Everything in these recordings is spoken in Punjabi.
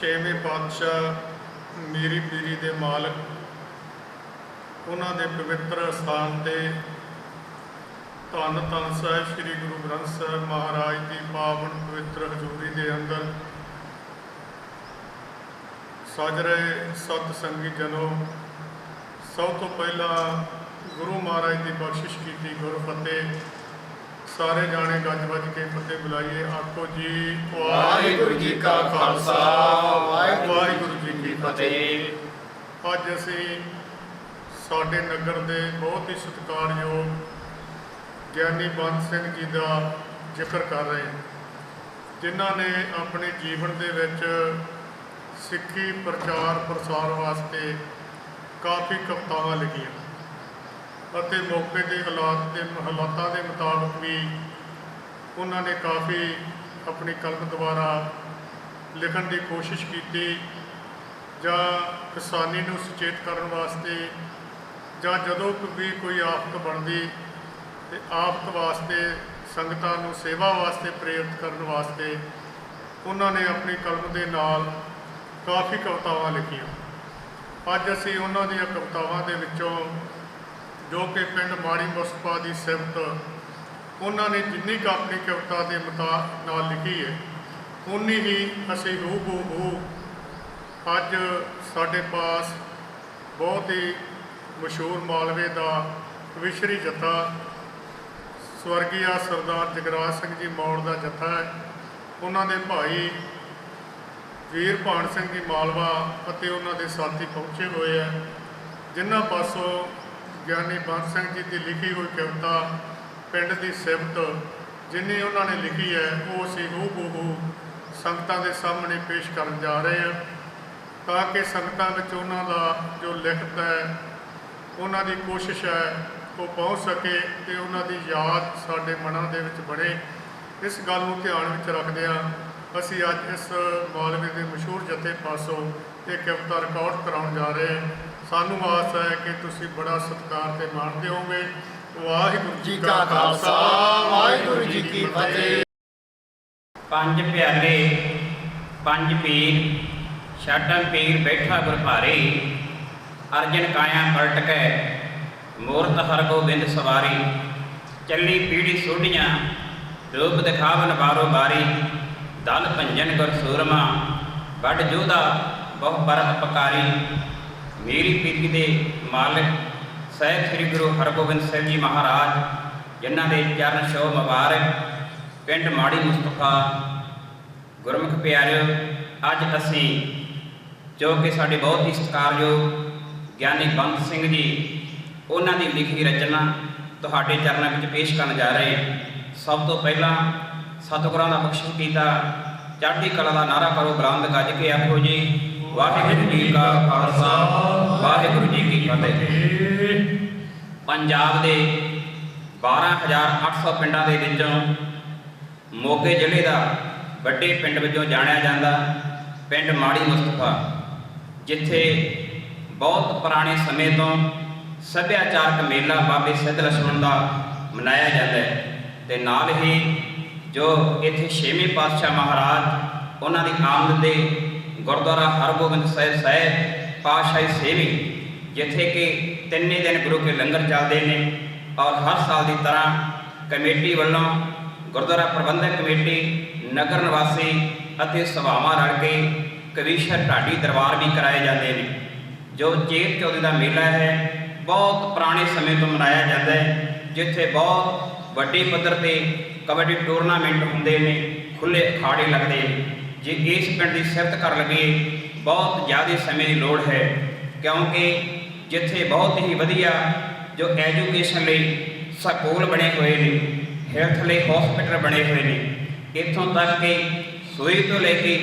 ਛੇਵੇਂ ਪਾਤਸ਼ਾਹ ਮੀਰੀ ਪੀਰੀ ਦੇ ਮਾਲਕ, ਉਹਨਾਂ ਦੇ ਪਵਿੱਤਰ ਸਥਾਨ ਤੇ ਧੰਨ ਧੰਨ ਸਾਹਿਬ ਸ੍ਰੀ ਗੁਰੂ ਗ੍ਰੰਥ ਸਾਹਿਬ ਮਹਾਰਾਜ ਦੀ ਪਾਵਨ ਪਵਿੱਤਰ ਹਜ਼ੂਰੀ ਦੇ ਅੰਦਰ ਸਜ ਰਹੇ ਸਤ ਸੰਗੀ ਜਨੋ, ਸਭ ਤੋਂ ਪਹਿਲਾਂ ਗੁਰੂ ਮਹਾਰਾਜ ਦੀ ਬਖਸ਼ਿਸ਼ ਕੀਤੀ ਗੁਰ ਫਤਿਹ ਸਾਰੇ ਜਾਣੇ ਗੱਜ ਵੱਜ ਕੇ ਫਤਿਹ ਬੁਲਾਈਏ। ਆਖੋ ਜੀ ਵਾਹਿਗੁਰੂ ਜੀ ਕਾ ਖਾਲਸਾ, ਵਾਹਿਗੁਰੂ ਜੀ ਕੀ ਫਤਿਹ। ਅੱਜ ਅਸੀਂ ਸਾਡੇ ਨਗਰ ਦੇ ਬਹੁਤ ਹੀ ਸਤਿਕਾਰਯੋਗ ਗਿਆਨੀ ਬੰਦ ਸਿੰਘ ਜੀ ਦਾ ਜ਼ਿਕਰ ਕਰ ਰਹੇ ਹਾਂ ਜਿਨ੍ਹਾਂ ਨੇ ਆਪਣੇ ਜੀਵਨ ਦੇ ਵਿੱਚ ਸਿੱਖੀ ਪ੍ਰਚਾਰ ਪ੍ਰਸਾਰ ਵਾਸਤੇ ਕਾਫੀ ਕਵਿਤਾਵਾਂ ਲਿਖੀਆਂ। ਅਤੇ ਮੌਕੇ ਦੇ ਹਾਲਾਤ ਦੇ, ਹਾਲਾਤਾਂ ਦੇ ਮੁਤਾਬਕ ਵੀ ਉਹਨਾਂ ਨੇ ਕਾਫੀ ਆਪਣੀ ਕਲਮ ਦੁਆਰਾ ਲਿਖਣ ਦੀ ਕੋਸ਼ਿਸ਼ ਕੀਤੀ ਜਾਂ ਕਿਸਾਨੀ ਨੂੰ ਸੁਚੇਤ ਕਰਨ ਵਾਸਤੇ ਜਾਂ ਜਦੋਂ ਵੀ ਕੋਈ ਆਫਤ ਬਣਦੀ, ਤੇ ਆਫਤ ਵਾਸਤੇ, ਸੰਗਤਾਂ ਨੂੰ ਸੇਵਾ ਵਾਸਤੇ ਪ੍ਰੇਰਿਤ ਕਰਨ ਵਾਸਤੇ ਉਹਨਾਂ ਨੇ ਆਪਣੀ ਕਲਮ ਦੇ ਨਾਲ ਕਾਫੀ ਕਵਿਤਾਵਾਂ ਲਿਖੀਆਂ। ਅੱਜ ਅਸੀਂ ਉਹਨਾਂ ਦੀਆਂ ਕਵਿਤਾਵਾਂ ਦੇ ਵਿੱਚੋਂ ਜੋ ਕਿ ਪਿੰਡ ਮਾੜੀ ਮੁਸਤਫਾ ਦੀ ਸਿਫਤ ਉਹਨਾਂ ਨੇ ਜਿੰਨੀ ਕੁ ਆਪਣੀ ਕਵਿਤਾ ਦੇ ਮਤਾ ਨਾਲ ਲਿਖੀ ਹੈ ਉਨੀ ਹੀ ਅਸੀਂ ਹੂ ਹੂ ਹੂ ਅੱਜ ਸਾਡੇ ਪਾਸ ਬਹੁਤ ਹੀ ਮਸ਼ਹੂਰ ਮਾਲਵੇ ਦਾ ਵਿਸ਼ਰੀ ਜੱਥਾ, ਸਵਰਗੀਆ ਸਰਦਾਰ ਜਗਰਾਜ ਸਿੰਘ ਜੀ ਮੌੜ ਦਾ ਜੱਥਾ ਹੈ। ਉਹਨਾਂ ਦੇ ਭਾਈ ਵੀਰ ਭਾਨ ਸਿੰਘ ਜੀ ਮਾਲਵਾ ਅਤੇ ਉਹਨਾਂ ਦੇ ਸਾਥੀ ਪਹੁੰਚੇ ਹੋਏ ਆ ਜਿਨ੍ਹਾਂ ਪਾਸੋਂ ਗਿਆਨੀ ਬੰਦ ਸਿੰਘ ਜੀ ਦੀ ਲਿਖੀ ਹੋਈ ਕਵਿਤਾ ਪਿੰਡ ਦੀ ਸਿਫਤ, ਜਿੰਨੀ ਉਹਨਾਂ ਨੇ ਲਿਖੀ ਹੈ, ਉਹ ਅਸੀਂ ਹੂ ਹੂ ਸੰਗਤਾਂ ਦੇ ਸਾਹਮਣੇ ਪੇਸ਼ ਕਰਨ ਜਾ ਰਹੇ ਹਾਂ। ਤਾਂ ਕਿ ਸੰਗਤਾਂ ਵਿੱਚ ਉਹਨਾਂ ਦਾ ਜੋ ਲਿਖਤ ਹੈ, ਉਹਨਾਂ ਦੀ ਕੋਸ਼ਿਸ਼ ਹੈ, ਉਹ ਪਹੁੰਚ ਸਕੇ ਤੇ ਉਹਨਾਂ ਦੀ ਯਾਦ ਸਾਡੇ ਮਨਾਂ ਦੇ ਵਿੱਚ ਬਣੇ। ਇਸ ਗੱਲ ਨੂੰ ਧਿਆਨ ਵਿੱਚ ਰੱਖਦਿਆਂ ਅਸੀਂ ਅੱਜ ਇਸ ਮਾਲਵੇ ਦੇ ਮਸ਼ਹੂਰ ਜਥੇ ਪਾਸੋਂ ਇਹ ਕਵਿਤਾ ਰਿਕਾਰਡ ਕਰਾਉਣ ਜਾ ਰਹੇ ਹਾਂ। ਸਾਨੂੰ ਆਸ ਹੈ ਕਿ ਤੁਸੀਂ ਬੜਾ ਸਤਿਕਾਰ ਤੇ ਮਾਣ ਦਿਓਗੇ ਵਾਹਿਗੁਰੂ ਜੀ ਕਾ ਖਾਲਸਾ, ਵਾਹਿਗੁਰੂ ਜੀ ਕੀ ਫਤਿਹ। ਪੰਜ ਪਿਆਰੇ, ਪੰਜ ਪੀਰ ਛਾਟਾਂ ਪੀਰ ਬੈਠਾ ਗੁਰ ਅਰਜਨ ਕਾਇਆ ਪਲਟ ਕੇ ਮੂਰਤ ਹਰ ਗੋਬਿੰਦ ਸਵਾਰੀ, ਚੱਲੀ ਪੀੜੀ ਸੋਢੀਆਂ, ਰੂਪ ਦਿਖਾਵਨ ਬਾਰੋ ਬਾਰੀ, ਦਲ ਭੰਜਨ ਗੁਰ ਸੂਰਮਾ ਵੱਡ ਜੋਧਾ ਬਹੁ ਬਰਤ ਪਕਾਰੀ ਮੇਰੀ ਪੀਰੀ ਦੇ ਮਾਲਕ ਸਹਿਬ ਸ੍ਰੀ ਗੁਰੂ ਹਰਗੋਬਿੰਦ ਸਾਹਿਬ ਜੀ ਮਹਾਰਾਜ, ਜਿਨ੍ਹਾਂ ਦੇ ਚਰਨ ਛੋਹ ਮੁਬਾਰਕ, ਪਿੰਡ ਮਾੜੀ ਮੁਸਤਫਾ। ਗੁਰਮੁਖ ਪਿਆਰਿਓ, ਅੱਜ ਅਸੀਂ ਜੋ ਕਿ ਸਾਡੇ ਬਹੁਤ ਹੀ ਸਤਿਕਾਰਯੋਗ ਗਿਆਨੀ ਬੰਦ ਸਿੰਘ ਜੀ, ਉਹਨਾਂ ਦੀ ਲਿਖੀ ਰਚਨਾ ਤੁਹਾਡੇ ਚਰਨਾਂ ਵਿੱਚ ਪੇਸ਼ ਕਰਨ ਜਾ ਰਹੇ ਹਾਂ। ਸਭ ਤੋਂ ਪਹਿਲਾਂ ਸਤਿਗੁਰਾਂ ਦਾ ਬਖਸ਼ਿਸ਼ ਕੀਤਾ, ਚੜ੍ਹਦੀ ਕਲਾ ਦਾ ਨਾਰਾ ਕਰੋ, ਬੁਲੰਦ ਗੱਜ ਕੇ ਆਖੋ ਜੀ। ਵਾਹਿਗੁਰੂ ਜੀ ਕਾ ਖਾਲਸਾ, ਵਾਹਿਗੁਰੂ ਜੀ ਕੀ ਫਤਿਹ। ਪੰਜਾਬ ਦੇ 12800 ਪਿੰਡਾਂ ਦੇ ਵਿੱਚੋਂ ਮੋਗੇ ਜ਼ਿਲ੍ਹੇ ਦਾ ਵੱਡੇ ਪਿੰਡ ਵਜੋਂ ਜਾਣਿਆ ਜਾਂਦਾ ਪਿੰਡ ਮਾੜੀ ਮੁਸਤਫਾ, ਜਿੱਥੇ ਬਹੁਤ ਪੁਰਾਣੇ ਸਮੇਂ ਤੋਂ ਸੱਭਿਆਚਾਰਕ ਮੇਲਾ ਬਾਬੇ ਸਿੱਧ ਲਛਮਣ ਦਾ ਮਨਾਇਆ ਜਾਂਦਾ ਹੈ। ਤੇ ਨਾਲ ਹੀ ਜੋ ਇੱਥੇ ਛੇਵੇਂ ਪਾਤਸ਼ਾਹ ਮਹਾਰਾਜ, ਉਹਨਾਂ ਦੀ ਆਮਦ ਦੇ ਗੁਰਦੁਆਰਾ ਹਰਗੋਬਿੰਦ ਸਾਹਿਬ ਸਾਹਿਬ ਪਾਤਸ਼ਾਹੀ ਸੇਵੀ, ਜਿੱਥੇ ਕਿ ਤਿੰਨੇ ਦਿਨ ਗੁਰੂ ਕੇ ਲੰਗਰ ਚੱਲਦੇ ਨੇ ਔਰ ਹਰ ਸਾਲ ਦੀ ਤਰ੍ਹਾਂ ਕਮੇਟੀ ਵੱਲੋਂ ਗੁਰਦੁਆਰਾ ਪ੍ਰਬੰਧਕ ਕਮੇਟੀ, ਨਗਰ ਨਿਵਾਸੀ ਅਤੇ ਸਭਾਵਾਂ ਰਲ ਕੇ ਕਵੀਸ਼ਰ ਢਾਡੀ ਦਰਬਾਰ ਵੀ ਕਰਾਏ ਜਾਂਦੇ ਨੇ। ਜੋ ਚੇਤ ਚੌਦੇ ਦਾ ਮੇਲਾ ਹੈ, ਬਹੁਤ ਪੁਰਾਣੇ ਸਮੇਂ ਤੋਂ ਮਨਾਇਆ ਜਾਂਦਾ ਹੈ, ਜਿੱਥੇ ਬਹੁਤ ਵੱਡੇ ਪੱਧਰ ਤੇ ਕਬੱਡੀ ਟੂਰਨਾਮੈਂਟ ਹੁੰਦੇ ਨੇ ਖੁੱਲੇ ਅਖਾੜੇ ਲੱਗਦੇ ਨੇ। ਜੇ ਇਸ ਪਿੰਡ ਦੀ ਸਿਫਤ ਕਰ ਲਈਏ ਬਹੁਤ ਜ਼ਿਆਦਾ ਸਮੇਂ ਦੀ ਲੋੜ ਹੈ, ਕਿਉਂਕਿ ਜਿੱਥੇ ਬਹੁਤ ਹੀ ਵਧੀਆ ਜੋ ਐਜੂਕੇਸ਼ਨ ਲਈ ਸਕੂਲ ਬਣੇ ਹੋਏ ਨੇ ਹੈਲਥ ਲਈ ਹਸਪੀਟਲ ਬਣੇ ਹੋਏ ਨੇ, ਇੱਥੋਂ ਤੱਕ ਕਿ ਸੂਈ ਤੋਂ ਲੈ ਕੇ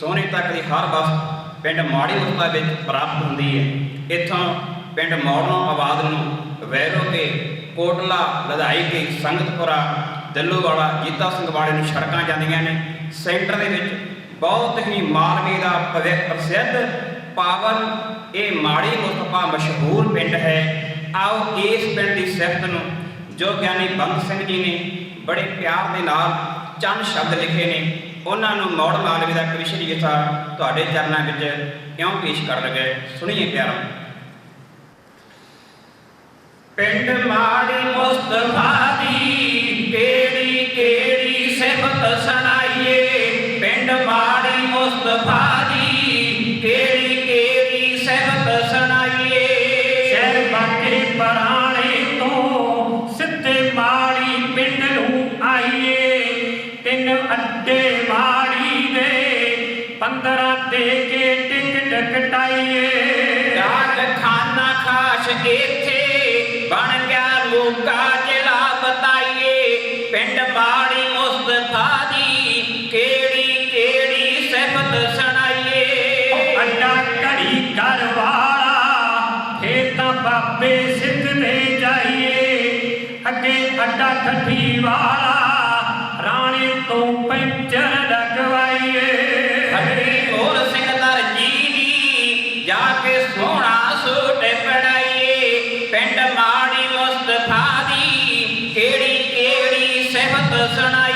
ਸੋਨੇ ਤੱਕ ਦੀ ਹਰ ਵਸਤ ਪਿੰਡ ਮਾੜੀ ਮੁਸਤਾ ਵਿੱਚ ਪ੍ਰਾਪਤ ਹੁੰਦੀ ਹੈ। ਇੱਥੋਂ ਪਿੰਡ ਮੌੜਨੋਂ ਆਬਾਦ ਨੂੰ ਵੈਰੋ ਕੇ ਕੋਟਲਾ, ਲਧਾਈ ਕੇ ਸੰਗਤਪੁਰਾ ਦੱਲੂਵਾਲਾ ਜੀਤਾ ਸਿੰਘ ਵਾਲੇ ਨੂੰ ਸੜਕਾਂ ਜਾਂਦੀਆਂ ਨੇ, ਸੈਂਟਰ ਦੇ ਵਿੱਚ ਬਹੁਤ ਹੀ ਮਾਲਵੇ ਦਾ ਭਵਿ- ਪ੍ਰਸਿੱਧ ਪਾਵਨ, ਇਹ ਮਾੜੀ ਮੁਸਤਫਾ ਮਸ਼ਹੂਰ ਪਿੰਡ ਹੈ। ਆਓ ਇਸ ਪਿੰਡ ਦੀ ਸਿਫਤ ਨੂੰ, ਜੋ ਗਿਆਨੀ ਬੰਦ ਸਿੰਘ ਜੀ ਨੇ ਬੜੇ ਪਿਆਰ ਦੇ ਨਾਲ ਚੰਦ ਸ਼ਬਦ ਲਿਖੇ ਨੇ, ਉਹਨਾਂ ਨੂੰ ਮੌੜ ਮਾਲਵੇ ਦਾ ਕ੍ਰਿਸ਼ਨ ਗੀਤਾ ਤੁਹਾਡੇ ਚਰਨਾਂ ਵਿੱਚ ਕਿਉਂ ਪੇਸ਼ ਕਰ ਲਗੇ? ਸੁਣੀਏ ਪਿਆਰਾ। ਪਿੰਡ ਮਾੜੀ ਮੁਸਤਫਾ ਦੀ ਕਿਹੜੀ ਕਿਹੜੀ ਸਿਫਤ ਸੁਣਾਈਏ ਦੀ ਕਿਹੜੀ ਕਿਹੜੀ ਸਿਫਤ ਸੁਣਾਈਏ। ਸ਼ਹਿਰ ਬਾਕੇ ਪਰਾਣੇ ਤੋਂ ਸਿੱਧੇ ਮਾੜੀ ਪਿੰਡ ਨੂੰ ਆਈਏ। ਤਿੰਨ ਅੱਡੇ ਮਾੜੀ ਦੇ 15 ਦੇ ਕੇ ਟਿਕਟ ਕਟਾਈਏ ਡਾਕ ਖਾਨਾ ਖਾਸ ਇੱਥੇ ਬਣ ਗਿਆ ਮੋਗਾ ਜ਼ਿਲ੍ਹਾ ਬਤਾਈਏ। ਘਰ ਵਾਲਾ, ਫੇਰ ਤਾਂ ਬਾਬੇ ਸਿੱਧਦੇ ਜਾਈਏ। ਅੱਗੇ ਅੱਡਾ ਠੱਠੀ ਵਾਲਾ, ਰਾਣੇ ਤੋਂ ਪੈਂਚਰ ਲਗਵਾਈਏ। ਹਰੀ ਮੋਰ ਸਿੰਘ ਦਰਜੀ ਦੀ ਜਾ ਕੇ ਸੋਹਣਾ ਸੂਟ ਪੜਾਈਏ ਪਿੰਡ ਮਾੜੀ ਮੁਸਤਫਾ ਦੀ, ਕਿਹੜੀ ਕਿਹੜੀ ਸਿਫਤ ਸੁਣਾਈਏ।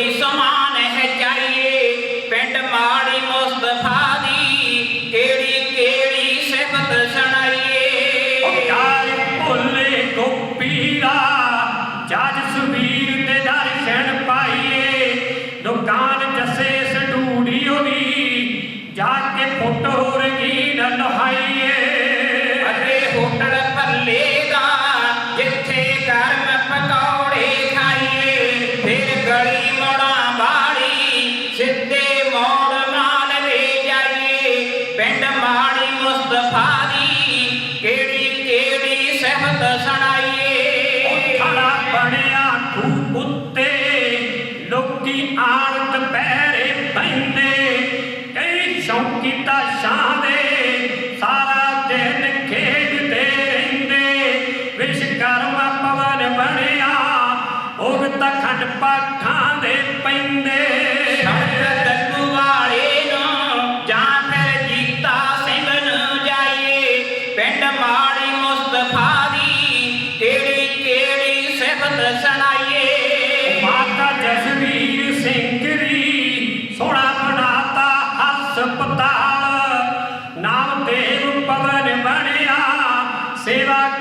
ਜੋ ਵੀ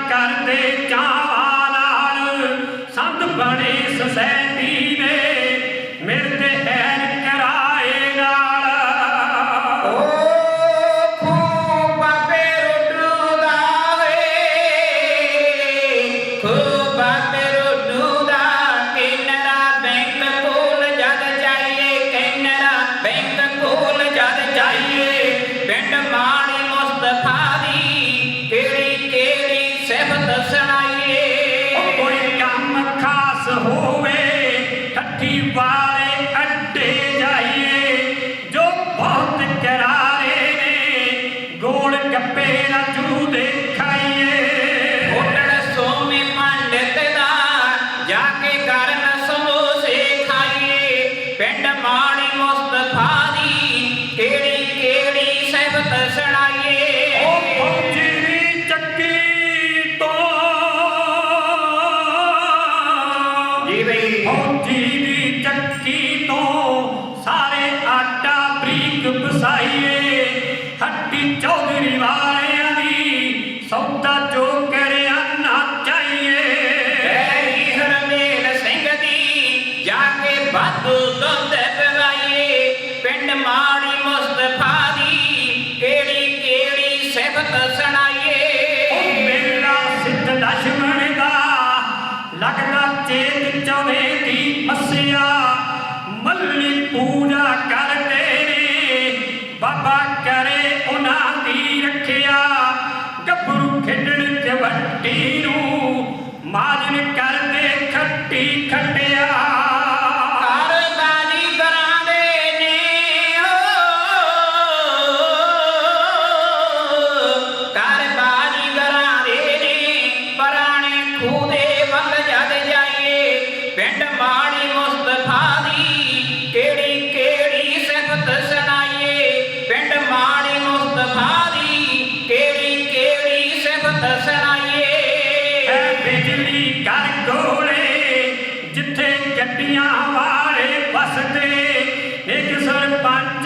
ਕਰਦੇ ਚਾਵਾਂ ਨਾਲ। ਸੰਤ ਬਣੇ ਸੋਸਾਇਟੀ ਗੋਲ ਗੱਪੇ ਲੱਗਦਾ ਚੇਤ ਚੌਵੇ ਦੀ ਮਸਿਆ, ਮੱਲੀ ਪੂਜਾ ਕਰਦੇ ਨੇ। ਬਾਬਾ ਕਰੇ ਉਹਨਾਂ ਦੀ ਰੱਖਿਆ, ਗੱਭਰੂ ਖੇਡਣ ਕਬੱਡੀ ਨੂੰ ਮਾਜਨ ਕਰਦੇ ਖੱਟੀ ਖੱਟਿਆ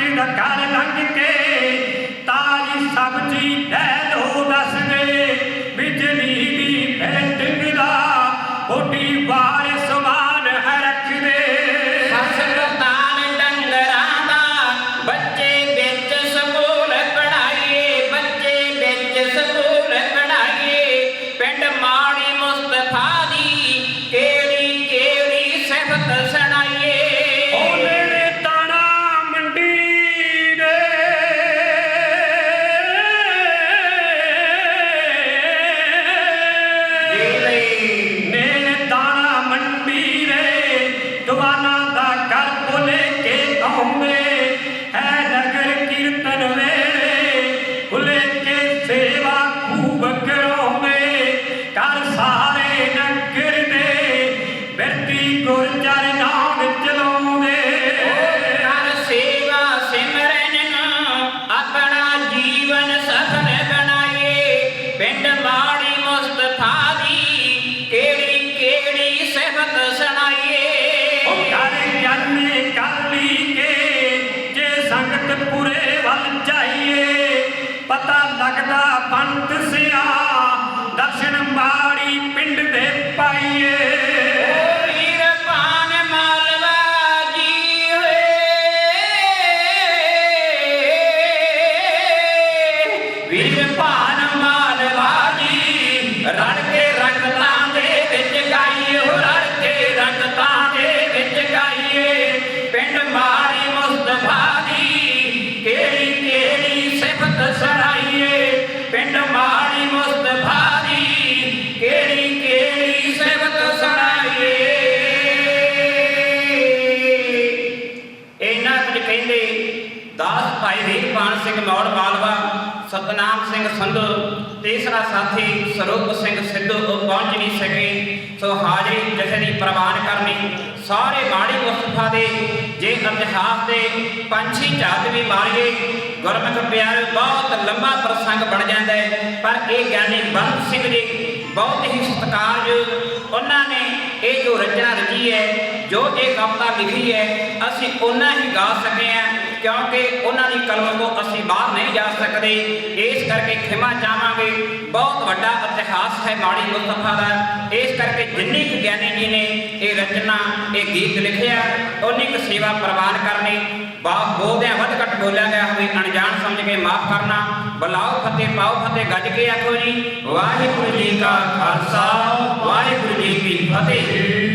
ਦਾ ਘਰ ਲੰਘ ਕੇ ਤਾਰੀ ਸਬਜ਼ੀ ਲੈ ਪਤਾ ਲੱਗਦਾ ਬੰਤ ਸਿਆ ਦਰਸ਼ਨ ਮਾੜੀ ਪਿੰਡ ਦੇ ਤੀਸਰਾ ਸਾਥੀ ਸਰੂਪ ਸਿੰਘ ਸਿੱਧੂ ਉਹ ਪਹੁੰਚ ਨਹੀਂ ਸਕੇ, ਸੋ ਹਾਜ਼ਰੀ ਜਥੇ ਦੀ ਪ੍ਰਵਾਨ ਕਰਨੀ। ਸਾਰੇ ਬਾਣੀ ਮੁਸਤਫਾ ਦੇ ਜੇ ਇਤਿਹਾਸ ਦੇ ਪੰਛੀ ਝਾਤ ਵੀ ਮਾਰੀਏ ਗੁਰਮੁਖ ਪਿਆਰ ਬਹੁਤ ਲੰਬਾ ਪ੍ਰਸੰਗ ਬਣ ਜਾਂਦਾ ਹੈ, ਪਰ ਇਹ ਗਿਆਨੀ ਬੰਦ ਸਿੰਘ ਜੀ ਬਹੁਤ ਹੀ ਸਤਿਕਾਰਯੋਗ ਉਹਨਾਂ ਨੇ ਇਹ ਜੋ ਰਚਨਾ ਰਚੀ ਹੈ, ਜੋ ਇਹ ਕਵਿਤਾ ਲਿਖੀ ਹੈ, ਅਸੀਂ ਉਹਨਾਂ ਹੀ ਗਾ ਸਕੇ ਹਾਂ। ਕਿਉਂਕਿ ਉਹਨਾਂ ਦੀ ਕਲਮ ਤੋਂ ਅਸੀਂ ਬਾਹਰ ਨਹੀਂ ਜਾ ਸਕਦੇ। ਇਸ ਕਰਕੇ ਖਿਮਾ ਚਾਹਾਂਗੇ। ਬਹੁਤ ਵੱਡਾ ਇਤਿਹਾਸ ਹੈ ਮਾੜੀ ਮੁਸਤਫਾ ਦਾ। ਇਸ ਕਰਕੇ ਜਿੰਨੀ ਕੁ ਗਿਆਨੀ ਜੀ ਨੇ ਇਹ ਰਚਨਾ, ਇਹ ਗੀਤ ਲਿਖਿਆ ਉਨੀ ਕੁ ਸੇਵਾ ਪ੍ਰਵਾਨ ਕਰਨੀ। ਬਾ, ਬੋਲਦਿਆਂ ਵੱਧ ਘੱਟ ਬੋਲਿਆ ਗਿਆ ਹੋਵੇ, ਅਣਜਾਣ ਸਮਝ ਕੇ ਮਾਫ ਕਰਨਾ। ਬੁਲਾਓ ਫਤਿਹ, ਪਾਓ ਫਤਿਹ, ਗੱਜ ਕੇ ਆਖੋ ਜੀ। ਵਾਹਿਗੁਰੂ ਜੀ ਕਾ ਖਾਲਸਾ, ਵਾਹਿਗੁਰੂ ਜੀ ਕੀ ਫਤਿਹ।